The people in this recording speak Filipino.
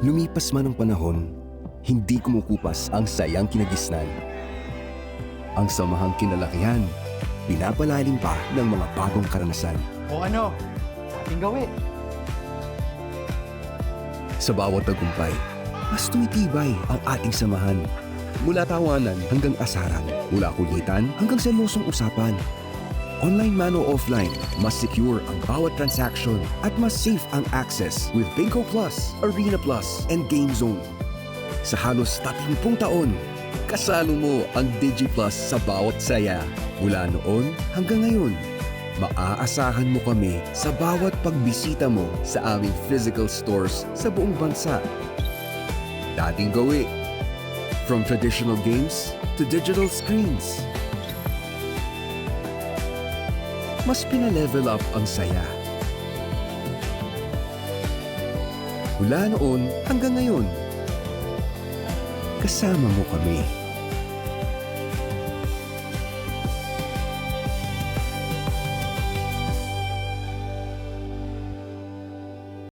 Lumipas man ang panahon, hindi kumukupas ang sayang kinagisnan. Ang samahang kinalakihan, pinapalalim pa ng mga bagong karanasan. O ano? Ating gawin. Sa bawat tagumpay, mas tumitibay ang ating samahan. Mula tawanan hanggang asaran, mula kulitan hanggang seryosong usapan. Online man o offline, mas secure ang bawat transaction at mas safe ang access with Bingo Plus, Arena Plus, and Game Zone. Sa halos 30 taon, kasalo mo ang DigiPlus sa bawat saya. Mula noon hanggang ngayon, maaasahan mo kami sa bawat pagbisita mo sa aming physical stores sa buong bansa. Dating gawi. From traditional games to digital screens. Mas pinalevel up ang saya. Mula noon hanggang ngayon, kasama mo kami.